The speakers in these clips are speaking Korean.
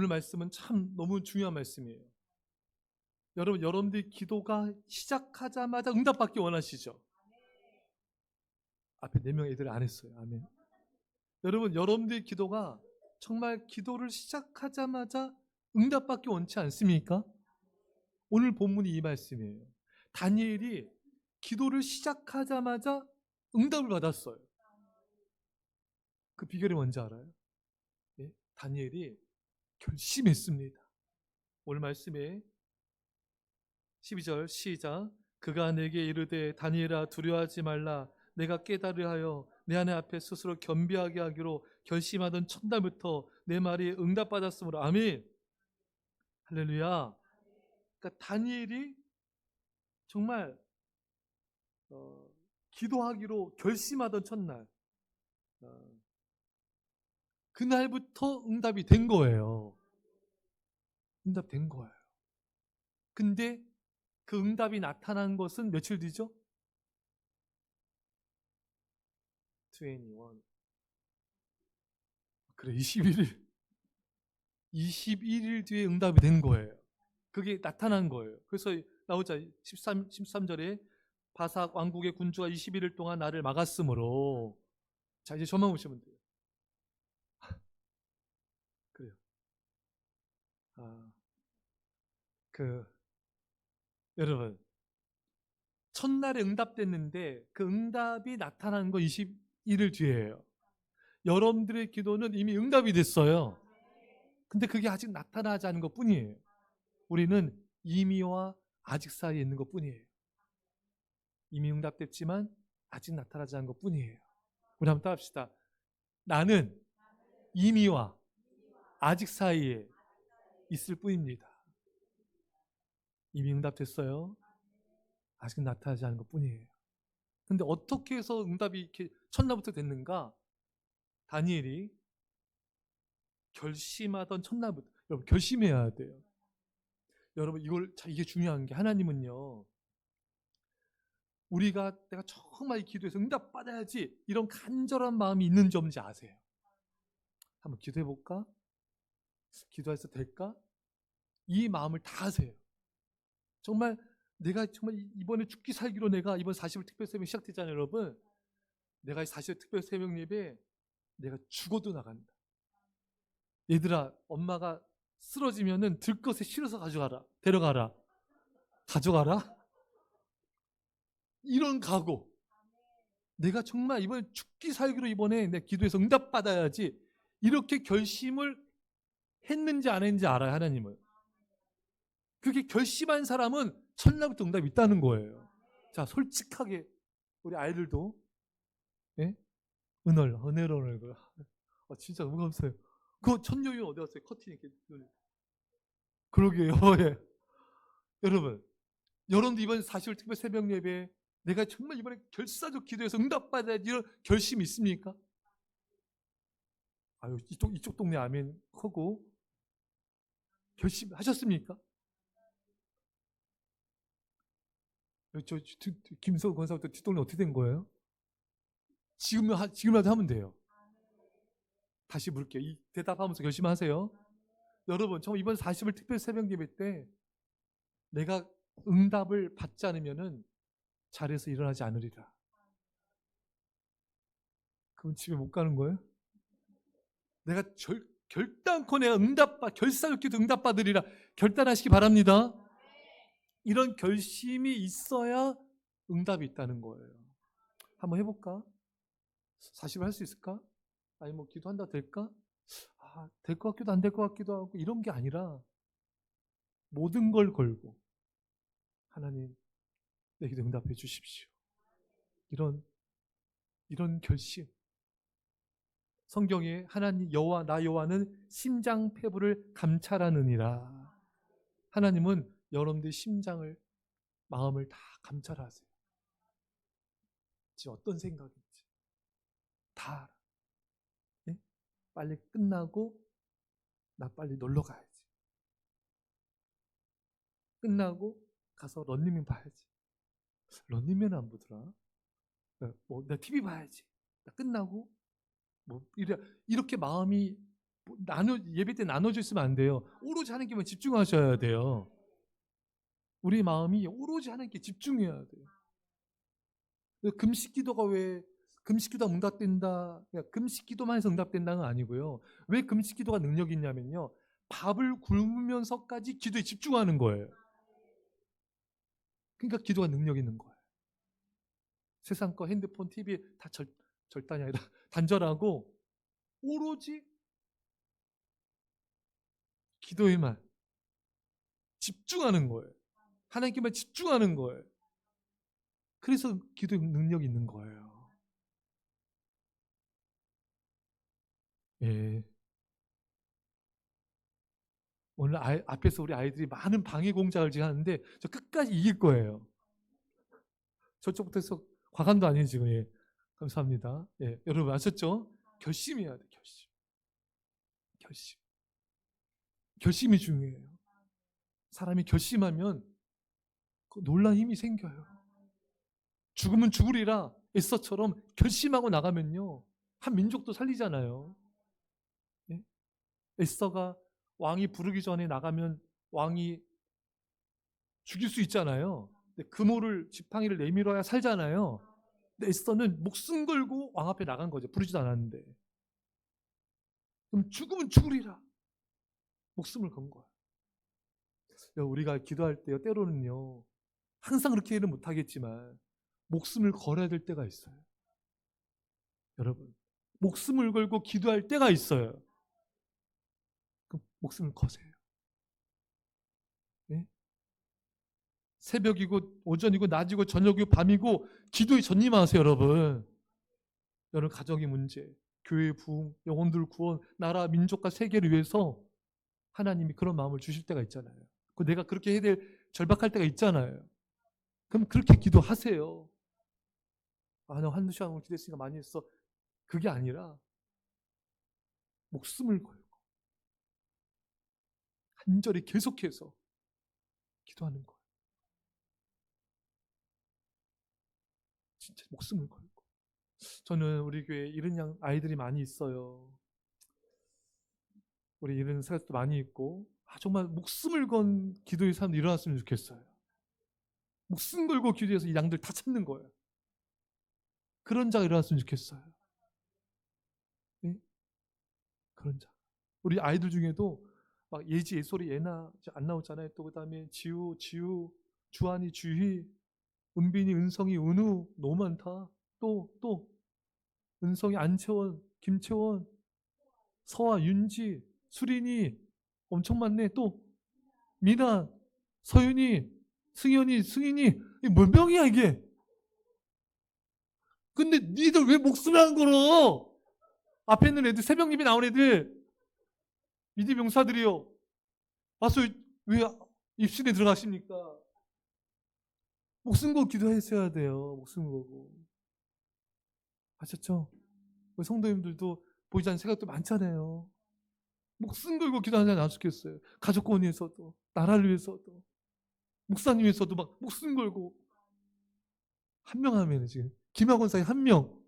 오늘 말씀은 참 너무 중요한 말씀이에요. 여러분, 여러분들이 기도가 시작하자마자 응답받기 원하시죠? 앞에 네 명 애들 안 했어요. 아멘. 여러분, 여러분들의 기도가 정말 기도를 시작하자마자 응답받기 원치 않습니까? 오늘 본문이 이 말씀이에요. 다니엘이 기도를 시작하자마자 응답을 받았어요. 그 비결이 뭔지 알아요? 예? 다니엘이 결심했습니다. 오늘 말씀에 12절 시작. 그가 내게 이르되 다니엘아 두려워하지 말라. 내가 깨달으려 하여 내 하나님 앞에 스스로 겸비하게 하기로 결심하던 첫날부터 내 말이 응답받았으므로. 아멘. 할렐루야. 그러니까 다니엘이 정말 어, 기도하기로 결심하던 첫날 어, 그날부터 응답이 된 거예요. 응답된 거예요. 근데 그 응답이 나타난 것은 며칠 뒤죠? 21. 그래, 21일. 21일 뒤에 응답이 된 거예요. 그게 나타난 거예요. 그래서 나오자 13, 13절에 바삭 왕국의 군주가 21일 동안 나를 막았으므로 자 이제 저만 보시면 돼요. 아, 그 여러분 첫날에 응답됐는데 그 응답이 나타난 거 21일 뒤에예요. 여러분들의 기도는 이미 응답이 됐어요. 근데 그게 아직 나타나지 않은 것 뿐이에요. 우리는 이미와 아직 사이에 있는 것 뿐이에요. 이미 응답됐지만 아직 나타나지 않은 것 뿐이에요. 우리 한번 따합시다. 나는 이미와 아직 사이에 있을 뿐입니다. 이미 응답됐어요. 아직 나타나지 않은 것 뿐이에요. 근데 어떻게 해서 응답이 이렇게 첫날부터 됐는가? 다니엘이 결심하던 첫날부터 여러분 결심해야 돼요. 여러분 이걸 자 이게 중요한 게 하나님은요. 우리가 내가 정말 기도해서 응답 받아야지 이런 간절한 마음이 있는지 없는지 아세요? 한번 기도해 볼까? 기도해서 될까? 이 마음을 다 하세요. 정말 내가 정말 이번에 죽기 살기로 내가 이번 40일 특별 새벽 시작됐잖아요, 여러분. 내가 40일 특별 새벽 예배 내가 죽어도 나간다. 얘들아, 엄마가 쓰러지면은 들 것에 실어서 가져가라. 데려가라. 가져가라. 이런 각오. 내가 정말 이번에 죽기 살기로 이번에 내 기도해서 응답 받아야지. 이렇게 결심을 했는지 안 했는지 알아요, 하나님은. 그게 결심한 사람은 첫날부터 응답이 있다는 거예요. 자, 솔직하게 우리 아이들도 예? 은월, 은혜로를 그 아, 진짜 너무 감사해요. 그 천녀유 어디 갔어요? 커튼 이렇게 눈. 그러게요. 예. 여러분, 여러분도 이번 40일 특별 새벽 예배 내가 정말 이번에 결사적 기도해서 응답받아야지 결심이 있습니까? 아유, 이쪽, 이쪽 동네 아멘 하고 결심하셨습니까? 저, 저 김서 권사부터 뒷동네 어떻게 된 거예요? 지금 하, 지금이라도 하면 돼요. 다시 물게요. 이 대답하면서 결심하세요. 여러분, 정말 이번 40일 특별 새벽 예배 때 내가 응답을 받지 않으면은 자리에서 일어나지 않으리라. 그럼 집에 못 가는 거예요? 내가 절, 결단코 내가 응답받, 결사적기도 응답받으리라 결단하시기 바랍니다. 이런 결심이 있어야 응답이 있다는 거예요. 한번 해볼까? 40을 할수 있을까? 아니 뭐 기도한다 될까? 아, 될 것 같기도 안 될 것 같기도 하고 이런 게 아니라 모든 걸 걸고 하나님 내 기도 응답해 주십시오. 이런 이런 결심. 성경에 하나님 여호와 나 여호와는 심장 폐부를 감찰하느니라. 하나님은 여러분들 심장을 마음을 다 감찰하세요. 지금 어떤 생각인지 다 알아. 예? 빨리 끝나고 나 빨리 놀러 가야지. 끝나고 가서 런닝맨 봐야지. 런닝맨 안 보더라. 뭐, 나 TV 봐야지. 나 끝나고 뭐 이래 이렇게 마음이 뭐 나눠 예배 때 나눠져 있으면 안 돼요. 오로지 하나님께만 집중하셔야 돼요. 우리 마음이 오로지 하나님께 집중해야 돼요. 그래서 금식 기도가 왜 금식 기도가 응답된다. 그러니까 금식 기도만 해서 응답된다는 건 아니고요. 왜 금식 기도가 능력이 있냐면요. 밥을 굶으면서까지 기도에 집중하는 거예요. 그러니까 기도가 능력 있는 거예요. 세상 거 핸드폰, TV 다 절, 절단이 아니라 단절하고 오로지 기도에만 집중하는 거예요. 하나님께만 집중하는 거예요. 그래서 기도에 능력이 있는 거예요. 예. 오늘 아이, 앞에서 우리 아이들이 많은 방해 공작을 지금 하는데 저 끝까지 이길 거예요. 저쪽부터 해서 과감도 아니에요 지금. 예. 감사합니다. 예. 여러분 아셨죠? 결심해야 돼 결심. 결심. 결심이 중요해요. 사람이 결심하면 그 놀란 힘이 생겨요. 죽으면 죽으리라 에서처럼 결심하고 나가면요 한 민족도 살리잖아요. 예? 에서가 왕이 부르기 전에 나가면 왕이 죽일 수 있잖아요. 근데 그모를 지팡이를 내밀어야 살잖아요. 에서는 목숨 걸고 왕 앞에 나간 거죠. 부르지도 않았는데. 그럼 죽으면 죽으리라. 목숨을 건 거야. 우리가 기도할 때요, 때로는요, 항상 그렇게는 못하겠지만, 목숨을 걸어야 될 때가 있어요. 여러분, 목숨을 걸고 기도할 때가 있어요. 그럼 목숨을 거세요. 네? 새벽이고, 오전이고, 낮이고, 저녁이고, 밤이고, 기도에 전념하세요, 여러분. 여러분, 가정의 문제, 교회 부흥, 영혼들 구원, 나라, 민족과 세계를 위해서 하나님이 그런 마음을 주실 때가 있잖아요. 그 내가 그렇게 해야 될 절박할 때가 있잖아요. 그럼 그렇게 기도하세요. 아, 나 한두 시간 오늘 기도했으니까 많이 했어. 그게 아니라 목숨을 걸고 간절히 계속해서 기도하는 거예요. 목숨을 걸고. 저는 우리 교회에 이런 양 아이들이 많이 있어요. 우리 이런 사람도 많이 있고 아, 정말 목숨을 건 기도의 사람도 일어났으면 좋겠어요. 목숨 걸고 기도해서 이 양들 다 찾는 거예요. 그런 자가 일어났으면 좋겠어요. 네? 그런 자. 우리 아이들 중에도 막 예지, 예솔이, 예나 안 나오잖아요. 또 그다음에 지우, 지우, 주한이, 주희, 은빈이, 은성이, 은우 너무 많다. 또 또 은성이, 안채원, 김채원, 서아, 윤지, 수린이 엄청 많네. 또 미나, 서윤이, 승현이, 승인이 몇 명이야 이게? 근데 니들 왜 목숨을 안 걸어? 앞에 있는 애들 세 명님이 나온 애들 미디 명사들이요. 와서 왜 입신에 들어가십니까? 목숨 걸고 기도했어야 돼요. 목숨 걸고. 아셨죠? 우리 성도님들도 보이지 않는 생각도 많잖아요. 목숨 걸고 기도하는 사람 안 죽겠어요. 가족권 위해서도, 나라를 위해서도, 목사님 위해서도 막 목숨 걸고. 한 명 하면 지금, 김학원 사이 한 명.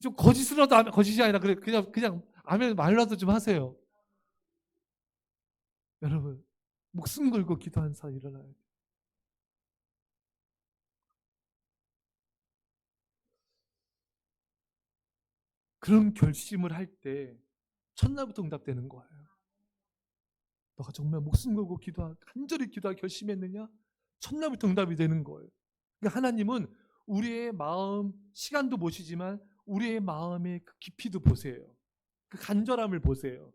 좀 거짓으로도 하면, 거짓이 아니라 그래, 그냥, 그냥, 아멘 말라도 좀 하세요. 여러분, 목숨 걸고 기도하는 사람 일어나야 돼. 그런 결심을 할 때, 첫날부터 응답되는 거예요. 너가 정말 목숨 걸고 기도하, 간절히 기도할 결심했느냐? 첫날부터 응답이 되는 거예요. 그러니까 하나님은 우리의 마음, 시간도 보시지만 우리의 마음의 그 깊이도 보세요. 그 간절함을 보세요.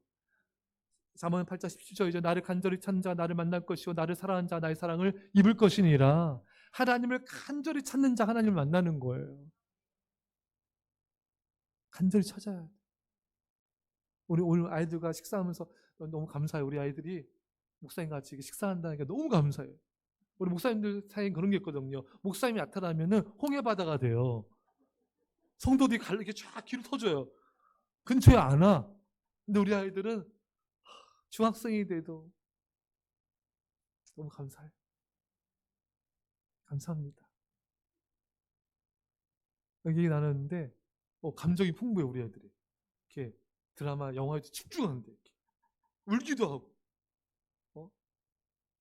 사모는 8장 17절 이제 나를 간절히 찾는 자 나를 만날 것이요 나를 사랑하는 자 나의 사랑을 입을 것이니라. 하나님을 간절히 찾는 자 하나님을 만나는 거예요. 간절히 찾아야 돼. 우리 오늘 아이들과 식사하면서 너무 감사해요. 우리 아이들이 목사님 같이 식사한다니까 너무 감사해요. 우리 목사님들 사이에 그런 게 있거든요. 목사님이 나타나면은 홍해 바다가 돼요. 성도들이 갈려 이렇게 쫙 길을 터줘요. 근처에 안 와. 근데 우리 아이들은 중학생이 돼도 너무 감사해요. 감사합니다. 여기 나눴는데 어, 감정이 풍부해 우리 애들이. 이렇게 드라마, 영화에 집중하는데 이렇게. 울기도 하고. 어?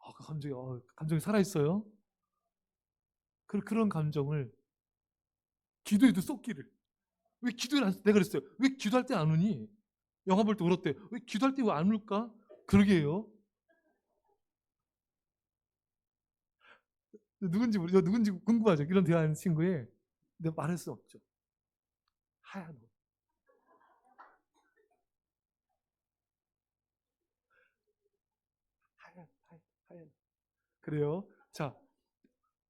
아, 그 감정이 어, 감정이 살아 있어요. 그 그런 감정을 기도에도 쏟기를. 왜 기도를 안, 내가 그랬어요. 왜 기도할 때 안 우니? 영화 볼 때 울었대. 왜 기도할 때 왜 안 울까? 그러게요. 누군지 누군지 궁금하죠. 이런 대화하는 친구에 내가 말할 수 없죠. 하얀 옷. 하얀, 하얀, 하얀. 그래요. 자,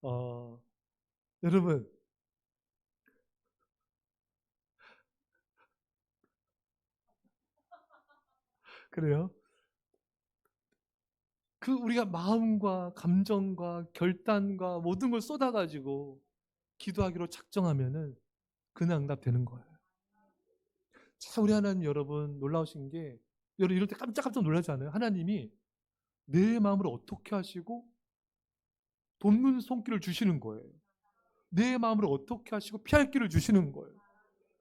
어, 여러분. 그래요. 그 우리가 마음과 감정과 결단과 모든 걸 쏟아가지고 기도하기로 작정하면은 그는 응답되는 거예요. 자, 우리 하나님 여러분 놀라우신 게 여러분 이럴 때 깜짝깜짝 놀라지 않아요? 하나님이 내 마음을 어떻게 하시고 돕는 손길을 주시는 거예요. 내 마음을 어떻게 하시고 피할 길을 주시는 거예요.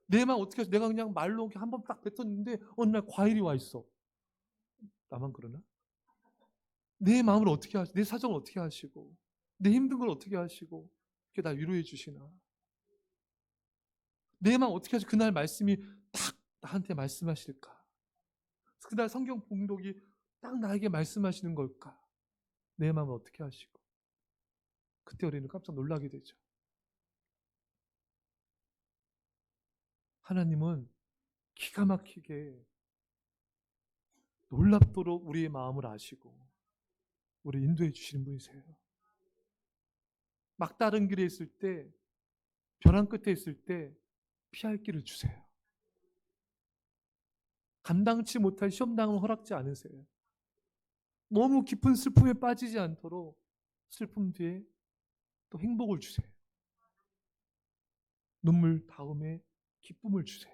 내 마음 어떻게 하시 내가 그냥 말로 한 번 딱 뱉었는데 어느 날 과일이 와 있어. 나만 그러나? 내 마음을 어떻게 하시고 내 사정을 어떻게 하시고 내 힘든 걸 어떻게 하시고 이렇게 나 위로해 주시나? 내 마음 어떻게 하시고 그날 말씀이 딱 나한테 말씀하실까? 그날 성경 봉독이 딱 나에게 말씀하시는 걸까? 내 마음을 어떻게 하시고 그때 우리는 깜짝 놀라게 되죠. 하나님은 기가 막히게 놀랍도록 우리의 마음을 아시고 우리 인도해 주시는 분이세요. 막다른 길에 있을 때, 벼랑 끝에 있을 때 피할 길을 주세요. 감당치 못할 시험당을 허락지 않으세요. 너무 깊은 슬픔에 빠지지 않도록 슬픔 뒤에 또 행복을 주세요. 눈물 다음에 기쁨을 주세요.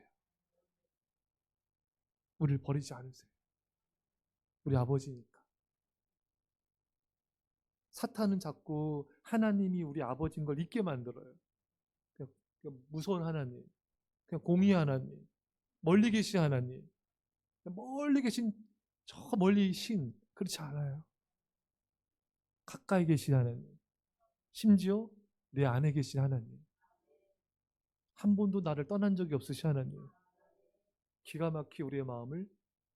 우리를 버리지 않으세요. 우리 아버지니까. 사탄은 자꾸 하나님이 우리 아버지인 걸 잊게 만들어요. 그냥, 그냥 무서운 하나님, 그냥 공의 하나님, 멀리 계신 하나님, 멀리 계신 저 멀리 신 그렇지 않아요. 가까이 계신 하나님, 심지어 내 안에 계신 하나님, 한 번도 나를 떠난 적이 없으신 하나님, 기가 막히 우리의 마음을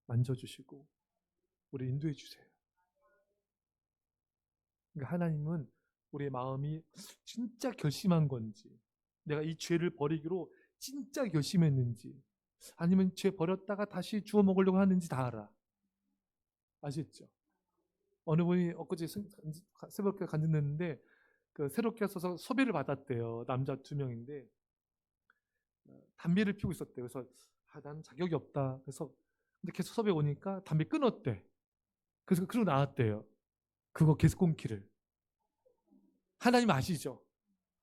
만져주시고 우리 인도해 주세요. 그러니까 하나님은 우리의 마음이 진짜 결심한 건지, 내가 이 죄를 버리기로 진짜 결심했는지, 아니면 죄 버렸다가 다시 주워 먹으려고 하는지 다 알아. 아시죠? 어느 분이 엊그제 새벽에 간증했는데 그 새롭게 써서 소배를 받았대요. 남자 두 명인데 어, 담배를 피우고 있었대요. 그래서 아, 난 자격이 없다. 그래서 근데 계속 섭외 오니까 담배 끊었대. 그래서 그러고 나왔대요. 그거 계속 끊기를. 하나님 아시죠?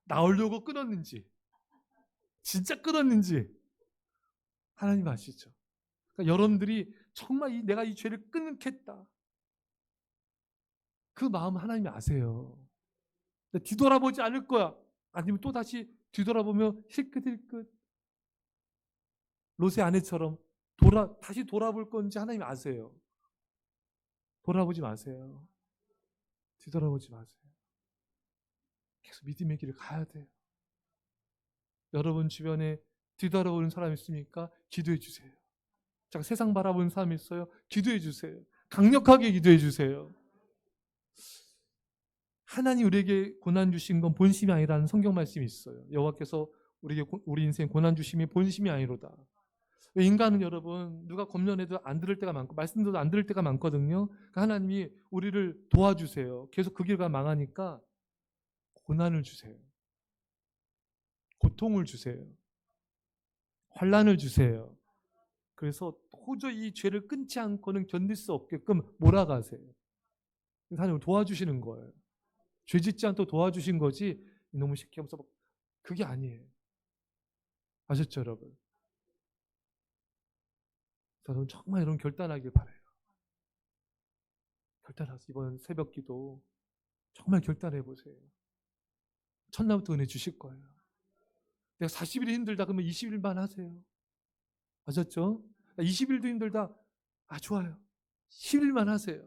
나오려고 끊었는지, 진짜 끊었는지 하나님 아시죠? 그러니까 여러분들이 정말 이, 내가 이 죄를 끊겠다. 그 마음 하나님이 아세요. 뒤돌아보지 않을 거야. 아니면 또 다시 뒤돌아보며 힐끗힐끗 롯의 아내처럼 돌아 다시 돌아볼 건지 하나님 아세요. 돌아보지 마세요. 뒤돌아보지 마세요. 계속 믿음의 길을 가야 돼요. 여러분 주변에 뒤돌아보는 사람 있습니까? 기도해 주세요. 자, 세상 바라보는 사람 있어요? 기도해 주세요. 강력하게 기도해 주세요. 하나님 우리에게 고난 주신 건 본심이 아니라는 성경 말씀이 있어요. 여호와께서 우리에게 우리 인생 고난 주심이 본심이 아니로다. 인간은 여러분 누가 검련해도 안 들을 때가 많고 말씀도 안 들을 때가 많거든요. 그러니까 하나님이 우리를 도와주세요. 계속 그 길가 망하니까 고난을 주세요. 고통을 주세요. 환란을 주세요. 그래서 도저히 이 죄를 끊지 않고는 견딜 수 없게끔 몰아가세요. 하나님 도와주시는 거예요. 죄 짓지 않도록 도와주신 거지 이놈의 새끼 하면서 그게 아니에요. 아셨죠 여러분? 여러분 정말 여러분 결단하길 바래요. 결단하세요. 이번 새벽 기도 정말 결단해 보세요. 첫날부터 은혜 주실 거예요. 내가 40일이 힘들다 그러면 20일만 하세요. 아셨죠? 20일도 힘들다. 아, 좋아요. 10일만 하세요.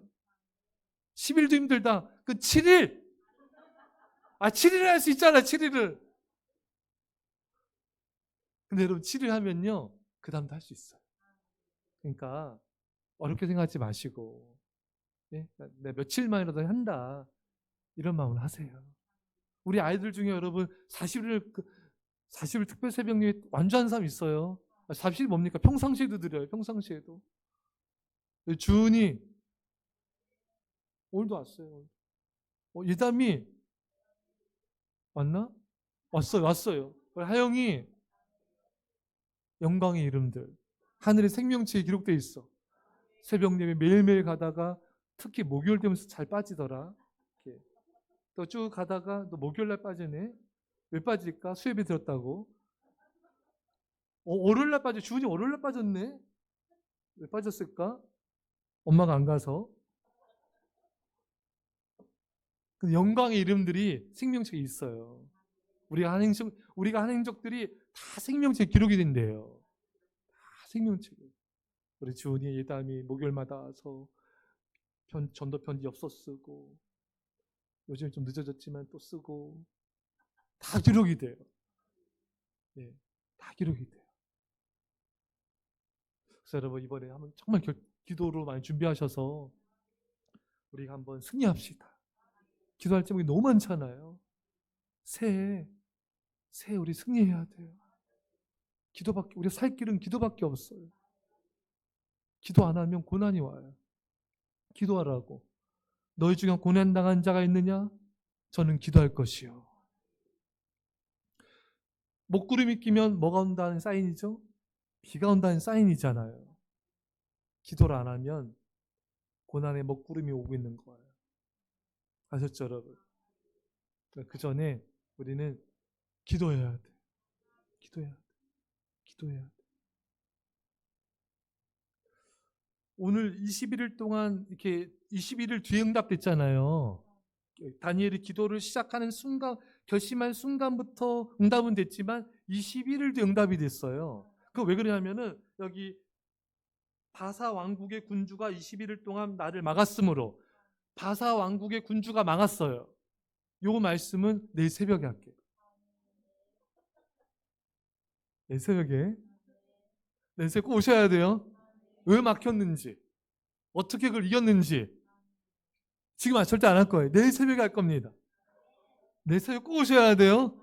10일도 힘들다. 그 7일. 아, 7일 할수 있잖아, 7일을. 근데 여러분, 7일 하면요. 그 다음도 할 수 있어요. 그러니까, 어렵게 생각하지 마시고, 예? 내 며칠만이라도 한다. 이런 마음을 하세요. 우리 아이들 중에 여러분, 40일, 40일 특별 새벽에 완주한 사람 있어요. 40일 뭡니까? 평상시에도 드려요, 평상시에도. 주은이, 오늘도 왔어요. 어, 예담이, 왔나? 왔어요, 왔어요. 하영이, 영광의 이름들. 하늘의 생명체에 기록돼 있어. 새벽 예배 매일매일 가다가 특히 목요일 되면서 잘 빠지더라. 또 쭉 가다가 또 목요일 날 빠지네. 왜 빠질까? 수협이 들었다고. 어, 월요일 날 빠져. 주은이 월요일 날 빠졌네. 왜 빠졌을까? 엄마가 안 가서. 영광의 이름들이 생명체에 있어요. 우리가 한 행적, 우리가 한 행적들이 다 생명체에 기록이 된대요. 다 생명체. 우리 주은이 예담이 목요일마다 와서 편, 전도 편지 엽서 쓰고 요즘 좀 늦어졌지만 또 쓰고 다 기록이 돼요. 예, 다 기록이 돼요. 그래서 여러분 이번에 한번 정말 결, 기도로 많이 준비하셔서 우리가 한번 승리합시다. 기도할 제목이 너무 많잖아요. 새해, 새해 우리 승리해야 돼요. 기도밖에 우리 살 길은 기도밖에 없어요. 기도 안 하면 고난이 와요. 기도하라고. 너희 중에 고난 당한 자가 있느냐? 저는 기도할 것이요. 목구름이 끼면 뭐가 온다는 사인이죠? 비가 온다는 사인이잖아요. 기도를 안 하면 고난의 먹구름이 오고 있는 거예요. 아셨죠, 여러분? 그 전에 우리는 기도해야 돼. 기도해야 돼. 기도해야 돼. 오늘 21일 동안 이렇게 21일 뒤에 응답됐잖아요. 다니엘이 기도를 시작하는 순간, 결심한 순간부터 응답은 됐지만 21일 뒤에 응답이 됐어요. 그 왜 그러냐면은 여기 바사 왕국의 군주가 21일 동안 나를 막았으므로 바사 왕국의 군주가 망했어요. 요 말씀은 내일 새벽에 할게요. 내일 새벽에. 내일 새벽 꼭 오셔야 돼요. 왜 막혔는지, 어떻게 그걸 이겼는지. 지금 아, 절대 안 할 거예요. 내일 새벽에 할 겁니다. 내일 새벽 꼭 오셔야 돼요.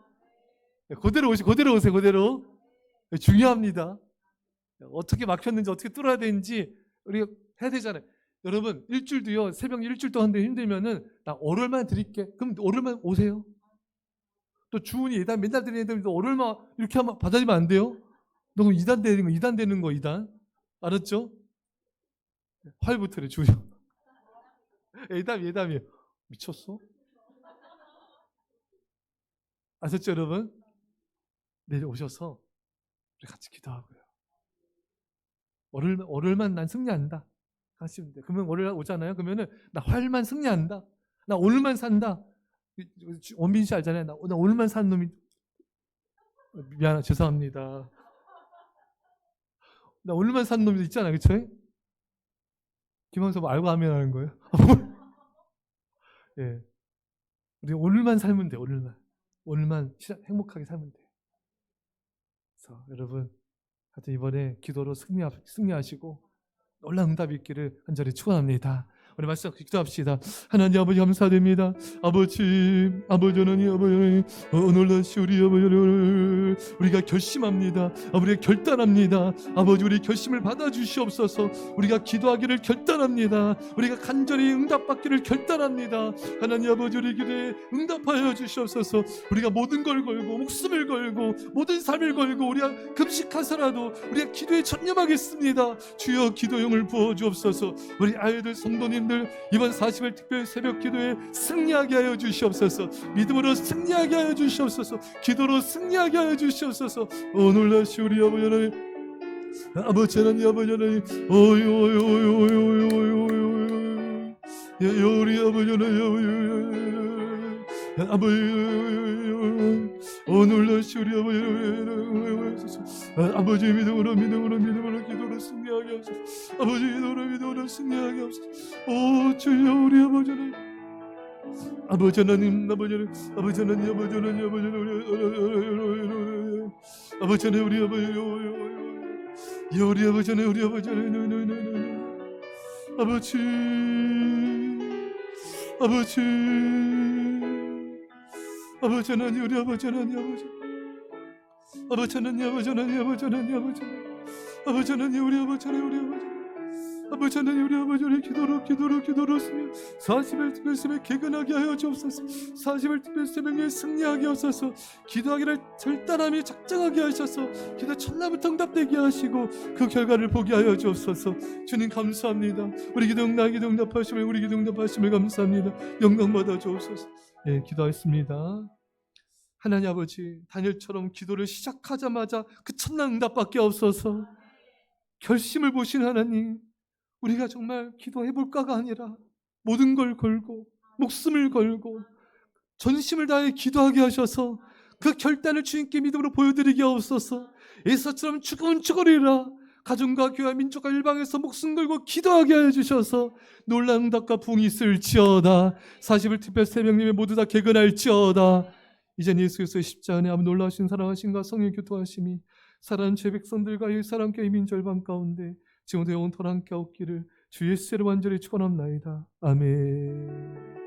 네, 그대로 오시, 그대로 오세요, 그대로. 네, 중요합니다. 어떻게 막혔는지, 어떻게 뚫어야 되는지, 우리가 해야 되잖아요. 여러분, 일주일 뒤요, 새벽 일주일 동안 힘들면은, 나 월요일만 드릴게. 그럼 월요일만 오세요. 또 주은이 예단 맨날 드리는데, 월요일만 이렇게 하면 받아들이면 안 돼요? 너 그럼 2단 되는 거, 2단 되는 거, 2단. 알았죠? 활부터래, 주요. 예담, 예담이. 미쳤어? 아셨죠, 여러분? 내일 오셔서 우리 같이 기도하고요. 월요일, 월요일만 난 승리한다. 하시면 돼. 그러면 월요일 오잖아요. 그러면은 나 화요일만 승리한다. 나 오늘만 산다. 원빈 씨 알잖아요. 나, 나 오늘만 산 놈이 미안 죄송합니다. 나 오늘만 산 놈이 있잖아, 그쵸? 김원섭 알고 하면 하는 거예요? 예. 우리 오늘만 살면 돼, 오늘만. 오늘만 행복하게 살면 돼. 그래서 여러분, 하여튼 이번에 기도로 승리, 승리하시고 놀라운 응답이 있기를 간절히 축원합니다. 우리 말씀 기도합시다. 하나님 아버지 감사드립니다. 아버지, 아버지 하나님, 아버지 오늘 다시 우리 아버지 우리가 결심합니다. 우리가 결단합니다. 아버지 우리 결심을 받아주시옵소서. 우리가 기도하기를 결단합니다. 우리가 간절히 응답받기를 결단합니다. 하나님 아버지 우리 기도에 응답하여 주시옵소서. 우리가 모든 걸 걸고 목숨을 걸고 모든 삶을 걸고 우리가 금식하서라도 우리가 기도에 전념하겠습니다. 주여 기도용을 부어 주옵소서. 우리 아이들 성도님 여러분들 이번 40일 특별 새벽 기도에 승리하게 하여 주시옵소서. 믿음으로 승리하게 하여 주시옵소서. 기도로 승리하게 하여 주시옵소서. 오늘날 우리 아버지 하나님 아버지 하나님 아버지 하나님 오이 오이 오이 오이 오이 오이 오이 우리 아버지 하나님 아버지 오늘날시 우리 아버지 믿음으로 믿음으로 믿음으로 기도로 승리하게 하소서 아버지 믿음으로 믿음으로 승리하게 하소서 오 주여 우리 아버지는 아버지 하나님 아버지 하나님 아버지 하나님 아버지 하나님 아버지 하나님 아버지 하나님 우리 아버지 야 우리 아버지 하나님 우리 아버지 하나님 아버지 아버지 아버지 하나님 우리 아버지 하나님 아버지. 아버지 하나님 아버지 하나님 아버지 하나님 아버지. 아버지 하나님 우리 아버지 하나님 우리 아버지. 아버지 하나님 우리 아버지 하나님 기도로 기도로 기도로 쓰며 40일 특별sem에 개근하게 하여 주옵소서. 40일 특별sem에 승리하게 하소서. 기도하기를 절단함이 작정하게 하셔서. 기도 첫날부터 응답되게 하시고 그 결과를 보게 하여 주옵소서. 주님 감사합니다. 우리 기도 응답 기도 응답하심을 우리 기도 응답하심을 감사합니다. 영광 받아 주옵소서 예 기도하였습니다. 하나님 아버지 다니엘처럼 기도를 시작하자마자 그 첫날 응답밖에 없어서 결심을 보신 하나님 우리가 정말 기도해 볼까가 아니라 모든 걸 걸고 목숨을 걸고 전심을 다해 기도하게 하셔서 그 결단을 주님께 믿음으로 보여드리게 하옵소서. 에서처럼 죽으면 죽으리라 가정과 교회 민족과 일방에서 목숨 걸고 기도하게 해주셔서 놀라운 응답과 부흥이 있을지어다. 40일 특별 새벽님의 모두 다 개근할지어다. 이젠 예수 그리스도의 십자가 안에 아무 놀라우신 사랑하신가 성령 교토하심이 사랑하는 죄 백성들과 이 사람 교회 민절반 가운데 지금도 영원토록 함께 없기를 주 예수로 완전히 축원합나이다. 아멘